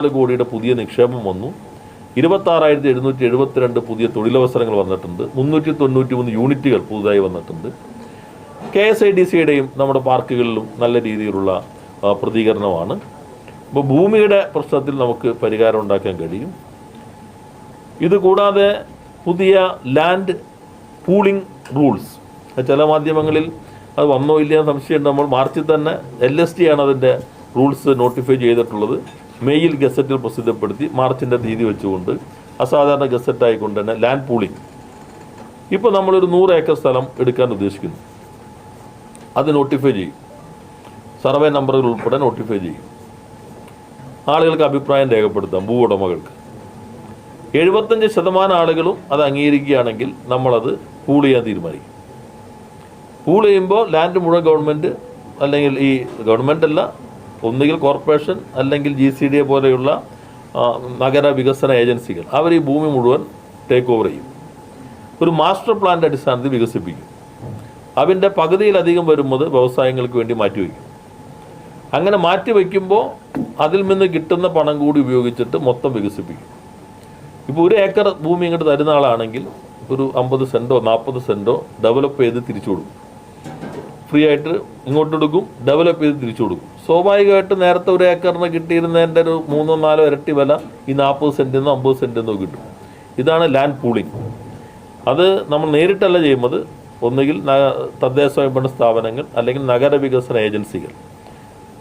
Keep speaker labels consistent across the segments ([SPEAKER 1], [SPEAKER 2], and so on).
[SPEAKER 1] നാല് കോടിയുടെ പുതിയ നിക്ഷേപം വന്നു. ഇരുപത്താറായിരത്തി എഴുന്നൂറ്റി എഴുപത്തിരണ്ട് പുതിയ തൊഴിലവസരങ്ങൾ വന്നിട്ടുണ്ട്. മുന്നൂറ്റി തൊണ്ണൂറ്റി മൂന്ന് യൂണിറ്റുകൾ പുതുതായി വന്നിട്ടുണ്ട്. കെ എസ് ഐ ഡി സിയുടെയും നമ്മുടെ പാർക്കുകളിലും നല്ല രീതിയിലുള്ള പ്രതികരണമാണ്. ഇപ്പോൾ ഭൂമിയുടെ പ്രശ്നത്തിൽ നമുക്ക് പരിഹാരം ഉണ്ടാക്കാൻ കഴിയും. ഇത് കൂടാതെ പുതിയ ലാൻഡ് പൂളിംഗ് റൂൾസ്. ചില മാധ്യമങ്ങളിൽ അത് വന്നോ ഇല്ലയോ സംശയം സംശയമുണ്ട്. നമ്മൾ മാർച്ചിൽ തന്നെ എൽ എസ് ടി ആണ് അതിന്റെ റൂൾസ് നോട്ടിഫൈ ചെയ്തിട്ടുള്ളത്. മെയ്യിൽ ഗസറ്റിൽ പ്രസിദ്ധപ്പെടുത്തി മാർച്ചിന്റെ തീയതി വെച്ചുകൊണ്ട് അസാധാരണ ഗസറ്റായിക്കൊണ്ട് തന്നെ ലാൻഡ് പൂളിംഗ്. ഇപ്പോൾ നമ്മളൊരു നൂറ് ഏക്കർ സ്ഥലം എടുക്കാൻ ഉദ്ദേശിക്കുന്നു. അത് നോട്ടിഫൈ ചെയ്യും. സർവേ നമ്പറുകൾ ഉൾപ്പെടെ നോട്ടിഫൈ ചെയ്യും. ആളുകൾക്ക് അഭിപ്രായം രേഖപ്പെടുത്താം ഭൂ ഉടമകൾക്ക് എഴുപത്തഞ്ച് ശതമാനം ആളുകളും അത് അംഗീകരിക്കുകയാണെങ്കിൽ നമ്മളത് പൂൾ ചെയ്യാൻ തീരുമാനിക്കും. പൂൾ ചെയ്യുമ്പോൾ ലാൻഡ് മുഴുവൻ ഗവൺമെന്റ് അല്ലെങ്കിൽ ഈ ഗവൺമെന്റ് അല്ല ഒന്നുകിൽ കോർപ്പറേഷൻ അല്ലെങ്കിൽ ജി സി ഡി എ പോലെയുള്ള നഗര വികസന ഏജൻസികൾ. അവർ ഈ ഭൂമി മുഴുവൻ ടേക്ക് ഓവർ ചെയ്യും. ഒരു മാസ്റ്റർ പ്ലാന്റെ അടിസ്ഥാനത്തിൽ വികസിപ്പിക്കും. അതിന്റെ പകുതിയിലധികം വരുന്നത് വ്യവസായങ്ങൾക്ക് വേണ്ടി മാറ്റിവെക്കും. അങ്ങനെ മാറ്റി മാറ്റിവെക്കുമ്പോൾ അതിൽ നിന്ന് കിട്ടുന്ന പണം കൂടി ഉപയോഗിച്ചിട്ട് മൊത്തം വികസിപ്പിക്കും. ഇപ്പോൾ ഒരു ഏക്കർ ഭൂമി ഇങ്ങോട്ട് തരുന്ന ആളാണെങ്കിൽ ഒരു അമ്പത് സെന്റോ നാൽപ്പത് സെന്റോ ഡെവലപ്പ് ചെയ്ത് തിരിച്ചു കൊടുക്കും. ഫ്രീ ആയിട്ട് ഇങ്ങോട്ട് കൊടുക്കും ഡെവലപ്പ് ചെയ്ത് തിരിച്ചു കൊടുക്കും. സ്വാഭാവികമായിട്ട് നേരത്തെ ഒരു ഏക്കറിന് കിട്ടിയിരുന്നതിന്റെ ഒരു മൂന്നോ നാലോ ഇരട്ടി വില ഈ നാൽപ്പത് സെന്റിൽ നിന്നോ അമ്പത് സെന്റിൽ നിന്നോ കിട്ടും. ഇതാണ് ലാൻഡ് പൂളിംഗ്. അത് നമ്മൾ നേരിട്ടല്ല ചെയ്യുന്നത്. ഒന്നുകിൽ തദ്ദേശ സ്വയംഭരണ സ്ഥാപനങ്ങൾ അല്ലെങ്കിൽ നഗരവികസന ഏജൻസികൾ.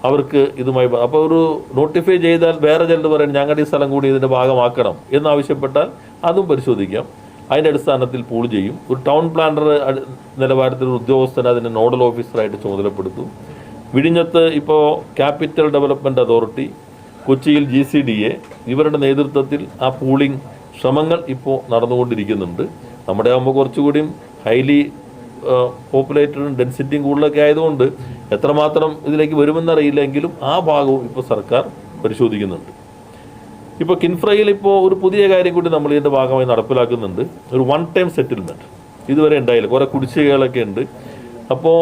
[SPEAKER 1] അവർക്ക് ഇതുമായി അപ്പോൾ ഒരു നോട്ടിഫൈ ചെയ്താൽ വേറെ ചിലത് പറയും ഞങ്ങളുടെ ഈ സ്ഥലം കൂടി ഇതിന്റെ ഭാഗമാക്കണം എന്നാവശ്യപ്പെട്ടാൽ അതും പരിശോധിക്കാം. അതിന്റെ അടിസ്ഥാനത്തിൽ പൂൾ ചെയ്യും. ഒരു ടൗൺ പ്ലാനർ നിലവാരത്തിൽ ഉദ്യോഗസ്ഥനെ അതിന്റെ നോഡൽ ഓഫീസറായിട്ട് ചുമതലപ്പെടുത്തും. വിഴിഞ്ഞത്ത് ഇപ്പോൾ ക്യാപിറ്റൽ ഡെവലപ്മെന്റ് അതോറിറ്റി കൊച്ചിയിൽ ജി സി ഡി എ ഇവരുടെ നേതൃത്വത്തിൽ ആ പൂളിംഗ് ശ്രമങ്ങൾ ഇപ്പോൾ നടന്നുകൊണ്ടിരിക്കുന്നുണ്ട്. നമ്മുടെ ആകുമ്പോൾ കുറച്ചുകൂടിയും ഹൈലി പോപ്പുലേറ്റഡും ഡെൻസിറ്റിയും കൂടുതലൊക്കെ ആയതുകൊണ്ട് എത്രമാത്രം ഇതിലേക്ക് വരുമെന്നറിയില്ലെങ്കിലും ആ ഭാഗവും ഇപ്പോൾ സർക്കാർ പരിശോധിക്കുന്നുണ്ട്. ഇപ്പോൾ കിൻഫ്രയിൽ ഇപ്പോൾ ഒരു പുതിയ കാര്യം കൂടി നമ്മൾ ഇതിന്റെ ഭാഗമായി നടപ്പിലാക്കുന്നുണ്ട്. ഒരു വൺ ടൈം സെറ്റിൽമെന്റ് ഇതുവരെ ഉണ്ടായില്ല. കുറേ കുടിശ്ശികകളൊക്കെ ഉണ്ട്. അപ്പോൾ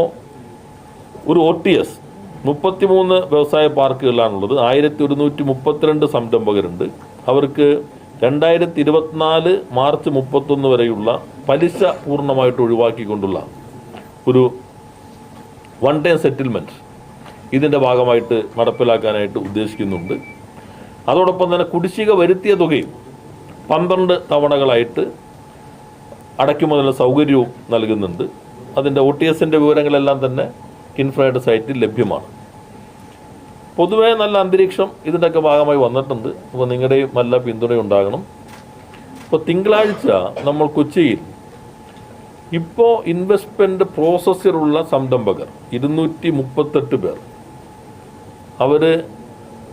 [SPEAKER 1] ഒരു ഒ ടി എസ് മുപ്പത്തിമൂന്ന് വ്യവസായ പാർക്കുകളാണുള്ളത് ആയിരത്തി ഒരുന്നൂറ്റി മുപ്പത്തിരണ്ട് സംരംഭകരുണ്ട്. അവർക്ക് രണ്ടായിരത്തി ഇരുപത്തിനാല് മാർച്ച് മുപ്പത്തൊന്ന് വരെയുള്ള പലിശ പൂർണമായിട്ട് ഒഴിവാക്കിക്കൊണ്ടുള്ള ഒരു വൺ ടൈം സെറ്റിൽമെന്റ് ഇതിന്റെ ഭാഗമായിട്ട് നടപ്പിലാക്കാനായിട്ട് ഉദ്ദേശിക്കുന്നുണ്ട്. അതോടൊപ്പം തന്നെ കുടിശ്ശിക വരുത്തിയ തുകയും പന്ത്രണ്ട് തവണകളായിട്ട് അടയ്ക്കുമുതലുള്ള സൗകര്യവും നൽകുന്നുണ്ട്. അതിന്റെ ഒ ടി എസിന്റെ വിവരങ്ങളെല്ലാം തന്നെ കിൻഫ്രയുടെ സൈറ്റിൽ ലഭ്യമാണ്. പൊതുവേ നല്ല അന്തരീക്ഷം ഇതിന്റെയൊക്കെ ഭാഗമായി വന്നിട്ടുണ്ട്. അപ്പോൾ നിങ്ങളുടെയും നല്ല പിന്തുണയുണ്ടാകണം. ഇപ്പോൾ തിങ്കളാഴ്ച നമ്മൾ കൊച്ചിയിൽ ഇപ്പോൾ ഇൻവെസ്റ്റ്മെന്റ് പ്രോസസ്സിലുള്ള സംരംഭകർ ഇരുന്നൂറ്റി മുപ്പത്തെട്ട് പേർ. അവർ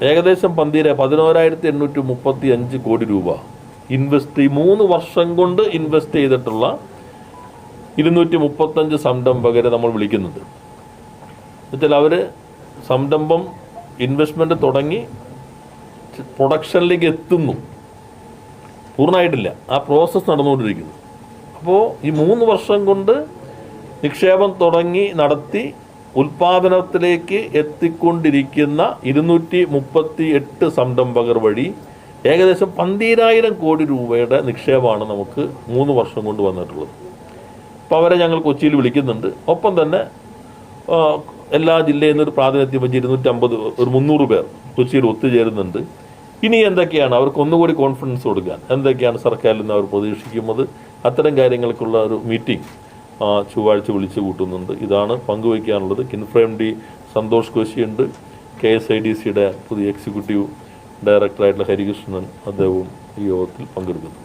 [SPEAKER 1] ഏകദേശം പന്തിര പതിനോരായിരത്തി എണ്ണൂറ്റി മുപ്പത്തി അഞ്ച് കോടി രൂപ ഇൻവെസ്റ്റ് മൂന്ന് വർഷം കൊണ്ട് ഇൻവെസ്റ്റ് ചെയ്തിട്ടുള്ള ഇരുന്നൂറ്റി മുപ്പത്തഞ്ച് സംരംഭകരെ നമ്മൾ വിളിക്കുന്നുണ്ട്. എന്നുവെച്ചാൽ അവർ സംരംഭം ഇൻവെസ്റ്റ്മെന്റ് തുടങ്ങി പ്രൊഡക്ഷനിലേക്ക് എത്തുന്നു. പൂർണമായിട്ടില്ല. ആ പ്രോസസ്സ് നടന്നുകൊണ്ടിരിക്കുന്നു. അപ്പോൾ ഈ മൂന്ന് വർഷം കൊണ്ട് നിക്ഷേപം തുടങ്ങി നടത്തി ഉൽപാദനത്തിലേക്ക് എത്തിക്കൊണ്ടിരിക്കുന്ന ഇരുന്നൂറ്റി മുപ്പത്തി എട്ട് സംരംഭകർ വഴി ഏകദേശം പന്തീരായിരം കോടി രൂപയുടെ നിക്ഷേപമാണ് നമുക്ക് മൂന്ന് വർഷം കൊണ്ട് വന്നിട്ടുള്ളത്. അപ്പോൾ അവരെ ഞങ്ങൾ കൊച്ചിയിൽ വിളിക്കുന്നുണ്ട്. ഒപ്പം തന്നെ എല്ലാ ജില്ലയിൽ നിന്ന് ഒരു പ്രാതിനിധ്യം വെച്ച് ഇരുന്നൂറ്റമ്പത് ഒരു മുന്നൂറ് പേർ കൊച്ചിയിൽ ഒത്തുചേരുന്നുണ്ട്. ഇനി എന്തൊക്കെയാണ്? അവർക്ക് ഒന്നുകൂടി കോൺഫിഡൻസ് കൊടുക്കാൻ. എന്തൊക്കെയാണ് സർക്കാരിൽ നിന്ന് അവർ പ്രതീക്ഷിക്കുന്നത്? അത്തരം കാര്യങ്ങൾക്കുള്ള ഒരു മീറ്റിംഗ് ചൊവ്വാഴ്ച വിളിച്ചു കൂട്ടുന്നുണ്ട്. ഇതാണ് പങ്കുവയ്ക്കാനുള്ളത്. കിൻഫ്രേം ഡി സന്തോഷ് കോശിയുണ്ട്. കെ എസ് ഐ ഡി സിയുടെ പുതിയ എക്സിക്യൂട്ടീവ് ഡയറക്ടറായിട്ടുള്ള ഹരികൃഷ്ണൻ അദ്ദേഹവും ഈ യോഗത്തിൽ പങ്കെടുക്കുന്നുണ്ട്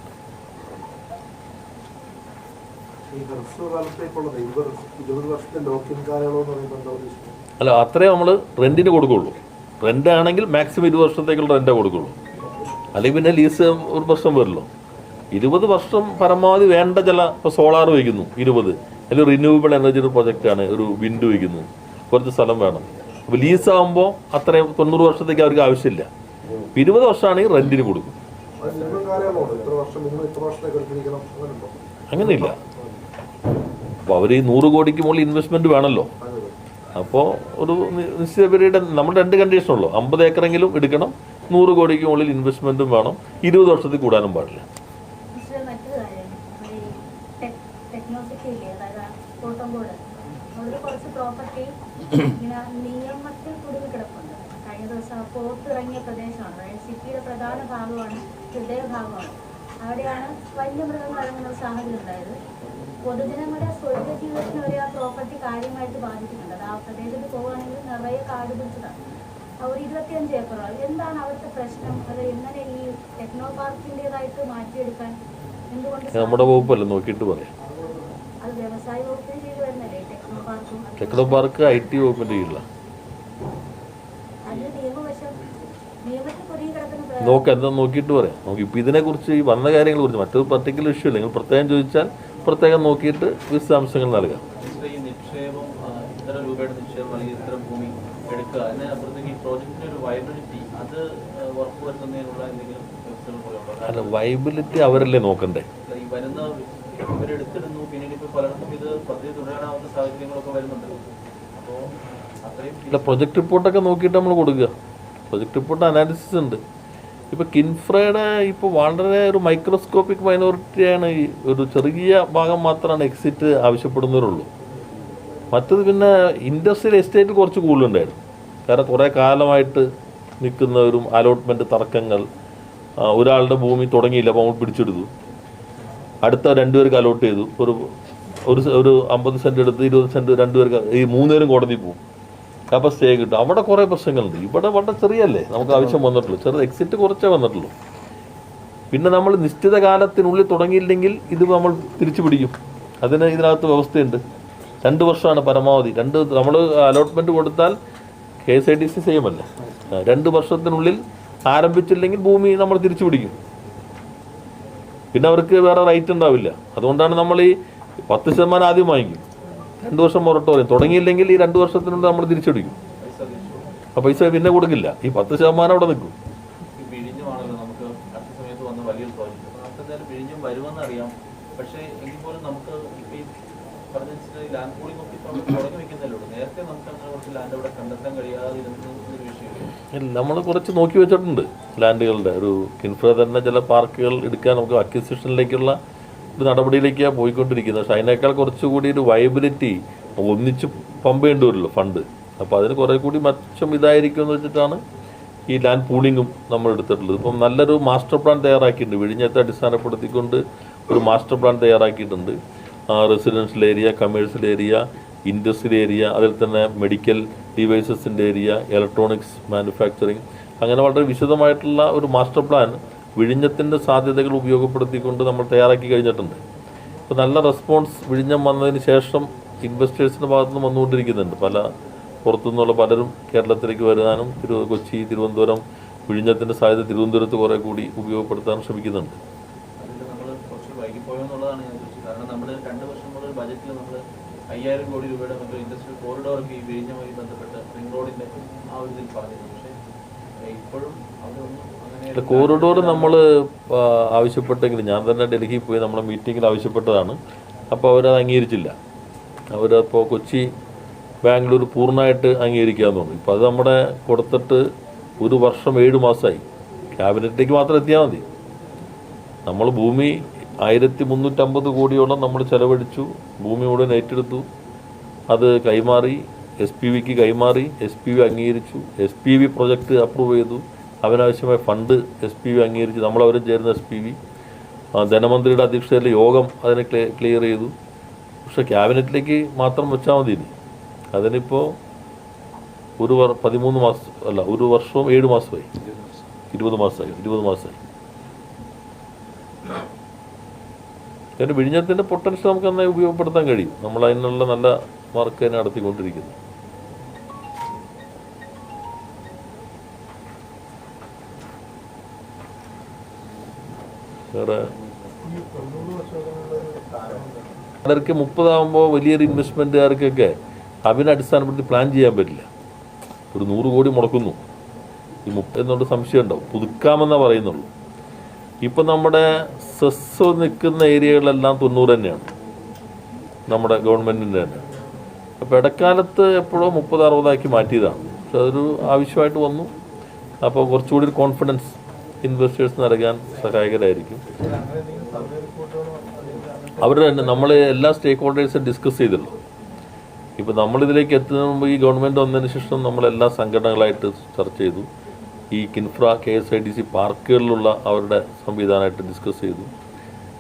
[SPEAKER 2] ഈ ഹ്രസ്വകാലത്തേക്കുള്ളത് ഇരുപത് ഇരുപത് വർഷത്തെ ലോക്കിൻ കാലയളവ് എന്ന് പറയുമ്പോൾ എന്താ ഉദ്ദേശിക്കുന്നത്?
[SPEAKER 1] അല്ല അത്രേ നമ്മൾ റെന്റിന് കൊടുക്കുള്ളൂ. റെന്റ് ആണെങ്കിൽ മാക്സിമം ഇരുപത് വർഷത്തേക്കുള്ള റെന്റേ കൊടുക്കുള്ളൂ. അല്ലെങ്കിൽ പിന്നെ ലീസ് ഒരു പ്രശ്നം വരില്ലോ ഇരുപത് വർഷം പരമാവധി വേണ്ട ചില ഇപ്പോൾ സോളാർ വയ്ക്കുന്നു ഇരുപത്. അല്ലെങ്കിൽ റിന്യൂവബിൾ എനർജി പ്രൊജക്റ്റാണ് ഒരു വിൻഡ് വയ്ക്കുന്നു. കുറച്ച് സ്ഥലം വേണം. അപ്പോൾ ലീസ് ആകുമ്പോൾ അത്രയും തൊണ്ണൂറ് വർഷത്തേക്ക് അവർക്ക് ആവശ്യമില്ല. ഇരുപത് വർഷമാണെങ്കിൽ റെന്റിന് കൊടുക്കും. അങ്ങനെയില്ല. അപ്പോൾ അവർ ഈ നൂറ് കോടിക്ക് മുകളിൽ ഇൻവെസ്റ്റ്മെന്റ് വേണമല്ലോ അപ്പോൾ ഒരു നിശ്ചിത പീരീഡ് നമ്മൾ രണ്ട് കണ്ടീഷനുള്ളൂ അമ്പത് ഏക്കറെങ്കിലും എടുക്കണം. നൂറ് കോടിക്ക് മുകളിൽ ഇൻവെസ്റ്റ്മെന്റും വേണം. ഇരുപത് വർഷത്തിൽ കൂടാനും പാടില്ല.
[SPEAKER 3] നിയമത്തിൽ കുടുങ്ങി കിടപ്പുണ്ട്. ഭാഗമാണ് അവിടെയാണ് വന്യമൃഗങ്ങൾ ഇറങ്ങുന്ന സാഹചര്യം ഉണ്ടായത്. പൊതുജനങ്ങളുടെ സ്വൈര ജീവിതത്തിന് വരെ ആ പ്രോപ്പർട്ടി കാര്യമായിട്ട് ബാധിക്കുന്നുണ്ട്. അത് ആ പ്രദേശത്ത് പോവുകയാണെങ്കിൽ നിറയെ കാട് പിടിച്ചതാണ്. ഒരു ഇരുപത്തിയഞ്ച് ഏക്കറോളം എന്താണ് അവിടുത്തെ പ്രശ്നം? അത് എങ്ങനെ ഈ ടെക്നോ പാർക്കിന്റെതായിട്ട് മാറ്റിയെടുക്കാൻ എന്തുകൊണ്ട്
[SPEAKER 1] നമ്മുടെ വകുപ്പല്ല നോക്കിയിട്ട് പറയാം.
[SPEAKER 3] അത് വ്യവസായ വകുപ്പിന് കീഴിൽ വരുന്നല്ലേ ടെക്നോ പാർക്കും അത്
[SPEAKER 1] ടെക്നോ പാർക്ക് ഐ ടി വകുപ്പിന്റെ കീഴിലാണ് നോക്കാം എന്താ നോക്കിയിട്ട് പറയാം. നമുക്ക് ഇപ്പോൾ ഇതിനെക്കുറിച്ച് ഈ വന്ന കാര്യങ്ങളെ കുറിച്ച് മറ്റൊരു പർട്ടിക്കുലർ ഇഷ്യൂ അല്ലെങ്കിൽ നിങ്ങൾ പ്രത്യേകം ചോദിച്ചാൽ പ്രത്യേകം നോക്കിയിട്ട് വിശദാംശങ്ങൾ നൽകാം. അല്ല വൈബിലിറ്റി അവരല്ലേ നോക്കണ്ടേ?
[SPEAKER 4] ഈ വരുന്ന ഇവരെടുത്തിടുന്നു പിന്നീട് ഇപ്പോൾ പലർക്കും ഇത് പദ്ധതി തുടരാനാവുന്ന സാഹചര്യങ്ങളൊക്കെ വരുന്നുണ്ട്. അപ്പോൾ അത്രയും
[SPEAKER 1] പ്രൊജക്ട് റിപ്പോർട്ടൊക്കെ നോക്കിയിട്ട് നമ്മൾ കൊടുക്കുക. പ്രൊജക്ട് റിപ്പോർട്ട് അനാലിസിസ് ഉണ്ട്. ഇപ്പോൾ കിൻഫ്രയുടെ ഇപ്പോൾ വളരെ ഒരു മൈക്രോസ്കോപ്പിക് മൈനോറിറ്റിയാണ് ഈ ഒരു ചെറിയ ഭാഗം മാത്രമാണ് എക്സിറ്റ് ആവശ്യപ്പെടുന്നവരുള്ളൂ. മറ്റത് പിന്നെ ഇൻഡസ്ട്രിയൽ എസ്റ്റേറ്റ് കുറച്ച് കൂടുതലുണ്ടായിരുന്നു. കാരണം കുറേ കാലമായിട്ട് നിൽക്കുന്നവരും അലോട്ട്മെന്റ് തർക്കങ്ങൾ ഒരാളുടെ ഭൂമി തുടങ്ങിയില്ല അപ്പോൾ പിടിച്ചെടുത്തു. അടുത്ത രണ്ടുപേർക്ക് അലോട്ട് ചെയ്തു. ഒരു ഒരു ഒരു അമ്പത് സെന്റ് എടുത്ത് ഇരുപത് സെന്റ് രണ്ടുപേർക്ക് ഈ മൂന്നുപേരും കോടതി പോകും. അപ്പോൾ സ്റ്റേ കിട്ടും അവിടെ കുറേ പ്രശ്നങ്ങളുണ്ട്. ഇവിടെ വളരെ ചെറിയല്ലേ? നമുക്ക് ആവശ്യം വന്നിട്ടുള്ളൂ. ചെറുത് എക്സിറ്റ് കുറച്ചേ വന്നിട്ടുള്ളൂ. പിന്നെ നമ്മൾ നിശ്ചിത കാലത്തിനുള്ളിൽ തുടങ്ങിയില്ലെങ്കിൽ ഇത് നമ്മൾ തിരിച്ചു പിടിക്കും. അതിന് ഇതിനകത്ത് വ്യവസ്ഥയുണ്ട്. രണ്ട് വർഷമാണ് പരമാവധി. രണ്ട് നമ്മൾ അലോട്ട്മെന്റ് കൊടുത്താൽ K S I D C same അല്ലേ രണ്ട് വർഷത്തിനുള്ളിൽ ആരംഭിച്ചില്ലെങ്കിൽ ഭൂമി നമ്മൾ തിരിച്ചു പിടിക്കും. പിന്നെ അവർക്ക് വേറെ റൈറ്റ് ഉണ്ടാവില്ല. അതുകൊണ്ടാണ് നമ്മൾ ഈ പത്ത് ശതമാനം ആദ്യം വാങ്ങിക്കും. രണ്ട് വർഷം മൊറട്ടോറിയം തുടങ്ങിയില്ലെങ്കിൽ ഈ രണ്ട് വർഷത്തിനുള്ളിൽ നമ്മൾ തിരിച്ചടിക്കും. ആ പൈസ പിന്നെ കൊടുക്കില്ല. ഈ പത്ത് ശതമാനം അവിടെ നിൽക്കും.
[SPEAKER 4] നമുക്ക് പക്ഷേ എങ്കിൽ പോലും ഈ പറഞ്ഞ ലാൻഡ് പൂളിംഗ് ഒക്കെ ഇപ്പോൾ തുടങ്ങി വെക്കുന്നതല്ലേ നേരത്തെ നമുക്ക് അങ്ങനെ കുറച്ച് ലാൻഡ് അവിടെ കണ്ടെത്താൻ കഴിയാതെ
[SPEAKER 1] നമ്മൾ കുറച്ച് നോക്കി വെച്ചിട്ടുണ്ട്. ലാൻഡുകളുടെ ഒരു കിൻഫ്ര തന്നെ ചില പാർക്കുകൾ എടുക്കാൻ നമുക്ക് അക്വിസിഷനിലേക്കുള്ള ഒരു നടപടിയിലേക്കാണ് പോയിക്കൊണ്ടിരിക്കുന്നത്. പക്ഷേ അതിനേക്കാൾ കുറച്ചുകൂടി ഒരു വയബിലിറ്റി ഒന്നിച്ച് പമ്പ് ചെയ്യേണ്ടി വരുമല്ലോ ഫണ്ട് അപ്പോൾ അതിന് കുറേ കൂടി മറ്റും ഇതായിരിക്കും എന്ന് വെച്ചിട്ടാണ് ഈ ലാൻഡ് പൂളിങ്ങും നമ്മൾ എടുത്തിട്ടുള്ളത്. ഇപ്പം നല്ലൊരു മാസ്റ്റർ പ്ലാൻ തയ്യാറാക്കിയിട്ടുണ്ട്. വിഴിഞ്ഞത്തെ അടിസ്ഥാനപ്പെടുത്തിക്കൊണ്ട് ഒരു മാസ്റ്റർ പ്ലാൻ തയ്യാറാക്കിയിട്ടുണ്ട്. Residential area commercial area industrial area അതിൽ തന്നെ മെഡിക്കൽ ഡിവൈസസിന്റെ ഏരിയ ഇലക്ട്രോണിക്സ് മാനുഫാക്ചറിങ് അങ്ങനെ വളരെ വിശദമായിട്ടുള്ള ഒരു മാസ്റ്റർ പ്ലാൻ വിഴിഞ്ഞത്തിന്റെ സാധ്യതകൾ ഉപയോഗപ്പെടുത്തിക്കൊണ്ട് നമ്മൾ തയ്യാറാക്കി കഴിഞ്ഞിട്ടുണ്ട്. ഇപ്പോൾ നല്ല റെസ്പോൺസ് വിഴിഞ്ഞം വന്നതിന് ശേഷം ഇൻവെസ്റ്റേഴ്സിന്റെ ഭാഗത്തു നിന്ന് വന്നുകൊണ്ടിരിക്കുന്നുണ്ട്. പല പുറത്തുനിന്നുള്ള പലരും കേരളത്തിലേക്ക് വരാനും തിരു കൊച്ചി തിരുവനന്തപുരം വിഴിഞ്ഞത്തിന്റെ സാധ്യത തിരുവനന്തപുരത്ത് കുറേ കൂടി ഉപയോഗപ്പെടുത്താൻ ശ്രമിക്കുന്നുണ്ട്.
[SPEAKER 4] അയ്യായിരം കോടി രൂപയുടെ മറ്റു ഇൻഡസ്ട്രിയൽ കോറിഡോറൊക്കെ ഈ വിഴിഞ്ഞുമായി ബന്ധപ്പെട്ട് റിംഗ് റോഡിന്റെ ആ ഒരു ഇതിൽ പറഞ്ഞിരുന്നു. പക്ഷേ ഇപ്പോഴും അങ്ങനെ
[SPEAKER 1] കോറിഡോർ നമ്മൾ ആവശ്യപ്പെട്ടെങ്കിൽ ഞാൻ തന്നെ ഡൽഹിയിൽ പോയി നമ്മളെ മീറ്റിങ്ങിൽ ആവശ്യപ്പെട്ടതാണ്. അപ്പോൾ അവരത് അംഗീകരിച്ചില്ല. അവരപ്പോൾ കൊച്ചി ബാംഗ്ലൂർ പൂർണമായിട്ട് അംഗീകരിക്കാമെന്ന് തോന്നി ഇപ്പോൾ അത് നമ്മുടെ കൊടുത്തിട്ട് ഒരു വർഷം ഏഴ് മാസമായി ക്യാബിനറ്റിലേക്ക് മാത്രം എത്തിയാൽ മതി. നമ്മൾ ഭൂമി ആയിരത്തി മുന്നൂറ്റമ്പത് കോടിയോളം നമ്മൾ ചെലവഴിച്ചു. ഭൂമി മുഴുവൻ ഏറ്റെടുത്തു. അത് കൈമാറി എസ് പി വിക്ക് കൈമാറി എസ് പി വി അംഗീകരിച്ചു S P V project approve ചെയ്തു. അതിനാവശ്യമായ ഫണ്ട് എസ് പി വി അംഗീകരിച്ച് നമ്മളവരും ചേരുന്ന എസ് പി വി ധനമന്ത്രിയുടെ അധ്യക്ഷതയിൽ യോഗം അതിനെ ക്ലിയർ ക്ലിയർ ചെയ്തു. പക്ഷേ ക്യാബിനറ്റിലേക്ക് മാത്രം വെച്ചാൽ മതി ഇനി. അതിനിപ്പോൾ ഒരു വർ പതിമൂന്ന് മാസം അല്ല ഒരു വർഷവും ഏഴ് മാസമായി. ഇരുപത് മാസമായി ഇരുപത് മാസമായി. അതിന്റെ വിഴിഞ്ഞത്തിന്റെ പൊട്ടൻഷ്യൽ നമുക്ക് നന്നായി ഉപയോഗപ്പെടുത്താൻ കഴിയും. നമ്മൾ അതിനുള്ള നല്ല വർക്ക് തന്നെ നടത്തിക്കൊണ്ടിരിക്കുന്നു. വേറെ? അവർക്ക് മുപ്പതാകുമ്പോൾ വലിയൊരു ഇൻവെസ്റ്റ്മെന്റുകാർക്കൊക്കെ അതിനെ അടിസ്ഥാനപ്പെടുത്തി പ്ലാൻ ചെയ്യാൻ പറ്റില്ല. ഒരു നൂറ് കോടി മുടക്കുന്നു. ഈ മുപ്പ എന്നുള്ള സംശയം ഉണ്ടാവും. പുതുക്കാമെന്നാ പറയുന്നുള്ളൂ. ഇപ്പം നമ്മുടെ സെസ് നിൽക്കുന്ന ഏരിയകളെല്ലാം തൊണ്ണൂറ് തന്നെയാണ്. നമ്മുടെ ഗവൺമെന്റിന്റെ തന്നെ. അപ്പോൾ ഇടക്കാലത്ത് എപ്പോഴോ മുപ്പത് അറുപതാക്കി മാറ്റിയതാണ്. പക്ഷെ അതൊരു ആവശ്യമായിട്ട് വന്നു. അപ്പോൾ കുറച്ചുകൂടി കോൺഫിഡൻസ് ഇൻവെസ്റ്റേഴ്സ് നൽകാൻ സഹായകരായിരിക്കും. അവർ തന്നെ നമ്മൾ എല്ലാ സ്റ്റേക്ക് ഹോൾഡേഴ്സും ഡിസ്കസ് ചെയ്തല്ലോ ഇപ്പോൾ നമ്മളിതിലേക്ക് എത്തുന്നതിന് മുമ്പ് ഈ ഗവൺമെന്റ് വന്നതിന് ശേഷം നമ്മളെല്ലാ സംഘടനകളായിട്ട് ചർച്ച ചെയ്തു. ഈ KINFRA K S I D C പാർക്കുകളിലുള്ള അവരുടെ സംവിധാനമായിട്ട് ഡിസ്കസ് ചെയ്തു.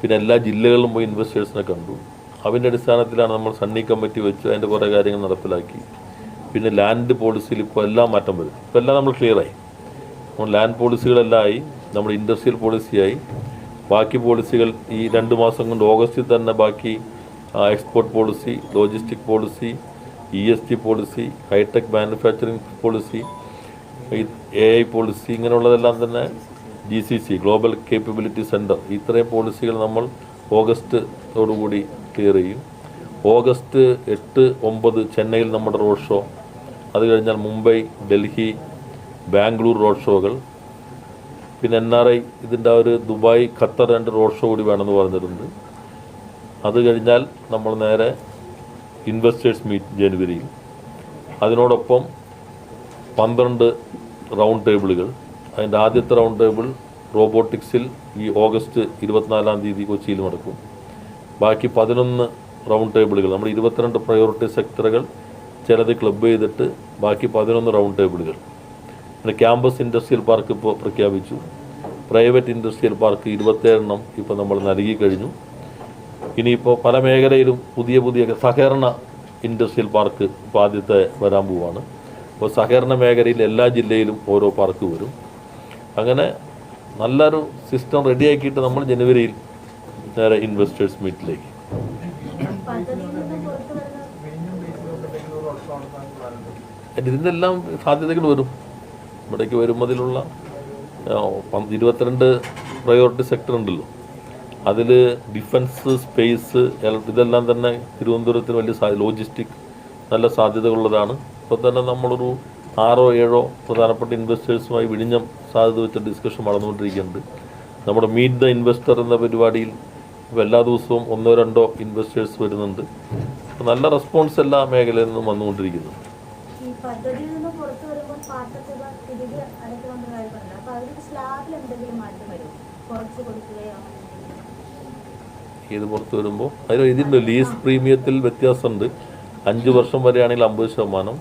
[SPEAKER 1] പിന്നെ എല്ലാ ജില്ലകളിലും പോയി ഇൻവെസ്റ്റേഴ്സിനെ കണ്ടു. അതിന്റെ അടിസ്ഥാനത്തിലാണ് നമ്മൾ സണ്ണി കമ്മിറ്റി വെച്ചു അതിന്റെ കുറേ കാര്യങ്ങൾ നടപ്പിലാക്കി. പിന്നെ ലാൻഡ് പോളിസിയിൽ ഇപ്പോൾ എല്ലാം മാറ്റം വരും ഇപ്പോൾ എല്ലാം നമ്മൾ ക്ലിയറായി ലാൻഡ് പോളിസികളെല്ലാമായി നമ്മുടെ ഇൻഡസ്ട്രിയൽ പോളിസിയായി. ബാക്കി പോളിസികൾ ഈ രണ്ട് മാസം കൊണ്ട് ഓഗസ്റ്റിൽ തന്നെ ബാക്കി export policy logistic policy E S T policy hitech manufacturing policy A I policy ഇങ്ങനെയുള്ളതെല്ലാം തന്നെ G C C global capability centre ഇത്രയും പോളിസികൾ നമ്മൾ ഓഗസ്റ്റോടുകൂടി ക്ലിയർ ചെയ്യും. ഓഗസ്റ്റ് എട്ട് ഒമ്പത് ചെന്നൈയിൽ നമ്മുടെ റോഡ് ഷോ. അത് കഴിഞ്ഞാൽ മുംബൈ ഡൽഹി ബാംഗ്ലൂർ റോഡ് ഷോകൾ. പിന്നെ എൻ ആർ ഐ ഇതിന്റെ ഒരു ദുബായ് ഖത്തർ രണ്ട് റോഡ് ഷോ കൂടി വേണമെന്ന് പറഞ്ഞിട്ടുണ്ട്. അത് കഴിഞ്ഞാൽ നമ്മൾ നേരെ ഇൻവെസ്റ്റേഴ്സ് മീറ്റ് ജനുവരിയിൽ. അതിനോടൊപ്പം പന്ത്രണ്ട് റൗണ്ട് ടേബിളുകൾ. അതിന്റെ ആദ്യത്തെ റൗണ്ട് ടേബിൾ റോബോട്ടിക്സിൽ ഈ ഓഗസ്റ്റ് ഇരുപത്തിനാലാം തീയതി കൊച്ചിയിൽ നടക്കും. ബാക്കി പതിനൊന്ന് റൗണ്ട് ടേബിളുകൾ. നമ്മൾ ഇരുപത്തിരണ്ട് പ്രയോറിറ്റി സെക്ടറുകൾ ചിലത് ക്ലബ് ചെയ്തിട്ട് ബാക്കി പതിനൊന്ന് റൗണ്ട് ടേബിളുകൾ. പിന്നെ ക്യാമ്പസ് ഇൻഡസ്ട്രിയൽ പാർക്ക് ഇപ്പോൾ പ്രഖ്യാപിച്ചു. പ്രൈവറ്റ് ഇൻഡസ്ട്രിയൽ പാർക്ക് ഇരുപത്തേഴെണ്ണം ഇപ്പോൾ നമ്മൾ നൽകി കഴിഞ്ഞു. ഇനിയിപ്പോൾ പല മേഖലയിലും പുതിയ പുതിയ സഹകരണ ഇൻഡസ്ട്രിയൽ പാർക്ക് ഇപ്പോൾ ആദ്യത്തെ വരാൻ പോവാണ്. അപ്പോൾ സഹകരണ മേഖലയിൽ എല്ലാ ജില്ലയിലും ഓരോ പാർക്ക് വരും. അങ്ങനെ നല്ലൊരു സിസ്റ്റം റെഡിയാക്കിയിട്ട് നമ്മൾ ജനുവരിയിൽ നേരെ ഇൻവെസ്റ്റേഴ്സ് മീറ്റിലേക്ക് ഇതിന്റെ എല്ലാം സാധ്യതകൾ വരും. ഇവിടേക്ക് വരുമ്പതിലുള്ള ഇരുപത്തിരണ്ട് പ്രയോറിറ്റി സെക്ടർ ഉണ്ടല്ലോ. അതിൽ ഡിഫൻസ് സ്പേസ് ഇതെല്ലാം തന്നെ തിരുവനന്തപുരത്തിന് വലിയ ലോജിസ്റ്റിക് നല്ല സാധ്യതകളുള്ളതാണ്. ഇപ്പോൾ തന്നെ നമ്മളൊരു ആറോ ഏഴോ പ്രധാനപ്പെട്ട ഇൻവെസ്റ്റേഴ്സുമായി വിഴിഞ്ഞം സാധ്യത വെച്ച ഡിസ്കഷൻ വളർന്നുകൊണ്ടിരിക്കുന്നുണ്ട് നമ്മുടെ മീറ്റ് ദ ഇൻവെസ്റ്റർ എന്ന പരിപാടിയിൽ ഇപ്പോൾ എല്ലാ ദിവസവും ഒന്നോ രണ്ടോ ഇൻവെസ്റ്റേഴ്സ് വരുന്നുണ്ട്. നല്ല റെസ്പോൺസ് എല്ലാ മേഖലയിൽ നിന്നും വന്നുകൊണ്ടിരിക്കുന്നു
[SPEAKER 3] ഈ പദ്ധതിയിൽ നിന്ന് പുറത്തു വരുമ്പോൾ പാട്ടത്തുക തിരികെ അടയ്ക്കണമെന്ന കാര്യം പറഞ്ഞു അപ്പൊ അതിൽ സ്ലാബിൽ എന്തെങ്കിലും മാറ്റം വരും കുറച്ച് കൊടുക്കുകയോ അങ്ങനെ എന്തെങ്കിലും?
[SPEAKER 1] ഇത് പുറത്ത് വരുമ്പോൾ അതിൽ ഇതിന്റെ ലീസ് പ്രീമിയത്തിൽ വ്യത്യാസമുണ്ട്. അഞ്ച് വർഷം വരെയാണെങ്കിൽ അമ്പത് ശതമാനം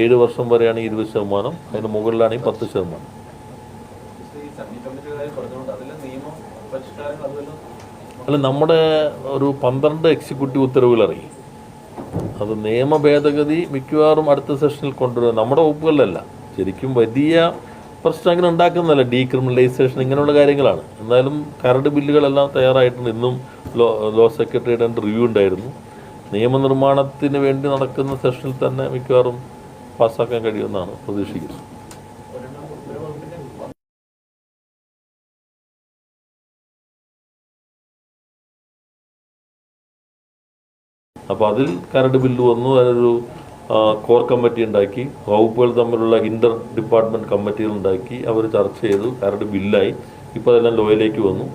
[SPEAKER 1] ഏഴ് വർഷം വരെയാണെങ്കിൽ ഇരുപത് ശതമാനം അതിന് മുകളിലാണെങ്കിൽ പത്ത് ശതമാനം. അല്ല നമ്മുടെ ഒരു പന്ത്രണ്ട് എക്സിക്യൂട്ടീവ് ഉത്തരവുകൾ ഇറങ്ങി അത് നിയമ ഭേദഗതി മിക്കവാറും അടുത്ത സെഷനിൽ കൊണ്ടുവരും നമ്മുടെ വകുപ്പുകളിലല്ല. ശരിക്കും വലിയ പ്രശ്നങ്ങൾ ഉണ്ടാക്കുന്നതല്ല. ഡീക്രിമിനലൈസേഷൻ ഇങ്ങനെയുള്ള കാര്യങ്ങളാണ്. എന്നാലും കരട് ബില്ലുകളെല്ലാം തയ്യാറായിട്ടുണ്ട്. ഇന്നും ലോ ലോ സെക്രട്ടറിയുടെ റിവ്യൂ ഉണ്ടായിരുന്നു. നിയമനിർമ്മാണത്തിന് വേണ്ടി നടക്കുന്ന സെഷനിൽ തന്നെ മിക്കവാറും പാസ്സാക്കാൻ കഴിയുമെന്നാണ് പ്രതീക്ഷിക്കുന്നത്. അപ്പോൾ അതിൽ വന്നു. കോർ കമ്മിറ്റി ഉണ്ടാക്കി വകുപ്പുകൾ തമ്മിലുള്ള ഇന്റർ ഡിപ്പാർട്ട്മെന്റ് കമ്മിറ്റികൾ ഉണ്ടാക്കി അവർ ചർച്ച ചെയ്തു കരട് ബില്ലായി ഇപ്പോൾ അതെല്ലാം ലോയിലേക്ക് വന്നു.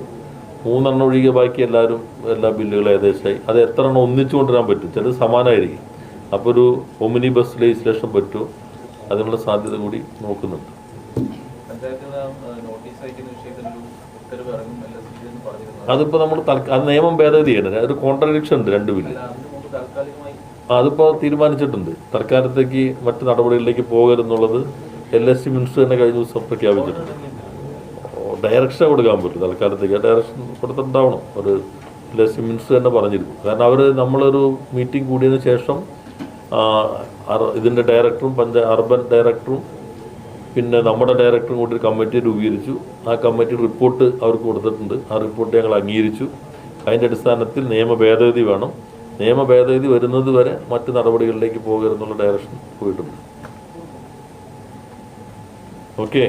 [SPEAKER 1] മൂന്നെണ്ണം ഒഴികെ ബാക്കി എല്ലാവരും എല്ലാ ബില്ലുകളും ഏകദേശമായി. അത് എത്ര എണ്ണം ഒന്നിച്ചു കൊണ്ടുവരാൻ പറ്റും? ചിലത് സമാനമായിരിക്കും അപ്പോൾ ഒരു ഒമിനി ബസ് ലെജിസ്ലേഷൻ പറ്റുമോ? അതിനുള്ള സാധ്യത കൂടി നോക്കുന്നുണ്ട്. അതിപ്പോൾ നമ്മൾ അത് നിയമം ഭേദഗതി ചെയ്യണം ഒരു കോൺട്രഡിക്ഷൻ ഉണ്ട് രണ്ട് ബില്ല്
[SPEAKER 4] അല്ല അതിന് മുമ്പ് താൽക്കാലികമായി
[SPEAKER 1] അതിപ്പോൾ തീരുമാനിച്ചിട്ടുണ്ട്. തൽക്കാലത്തേക്ക് മറ്റ് നടപടികളിലേക്ക് പോകരുതെന്നുള്ളത് എൽ എസ് സി മിനിസ്റ്റർ തന്നെ കഴിഞ്ഞ ദിവസം പ്രഖ്യാപിച്ചിട്ടുണ്ട്. ഡയറക്ഷൻ കൊടുക്കാൻ പറ്റും തൽക്കാലത്തേക്ക് ഡയറക്ഷൻ കൊടുത്തിട്ടുണ്ടാവണം. ഒരു എൽ എസ് സി മിനിസ്റ്റർ തന്നെ പറഞ്ഞിരുന്നു കാരണം അവർ നമ്മളൊരു മീറ്റിംഗ് കൂടിയതിന് ശേഷം ഇതിന്റെ ഡയറക്ടറും പഞ്ചായ അർബൻ ഡയറക്ടറും പിന്നെ നമ്മുടെ ഡയറക്ടറും കൂടി ഒരു കമ്മിറ്റി രൂപീകരിച്ചു. ആ കമ്മിറ്റി റിപ്പോർട്ട് അവർക്ക് കൊടുത്തിട്ടുണ്ട്. ആ റിപ്പോർട്ട് ഞങ്ങൾ അംഗീകരിച്ചു. അതിന്റെ അടിസ്ഥാനത്തിൽ നിയമ ഭേദഗതി വേണം. നിയമ ഭേദഗതി വരുന്നത് വരെ മറ്റ് നടപടികളിലേക്ക് പോകരുതെന്നുള്ള ഡയറക്ഷൻ പോയിട്ടുണ്ട്. ഓക്കെ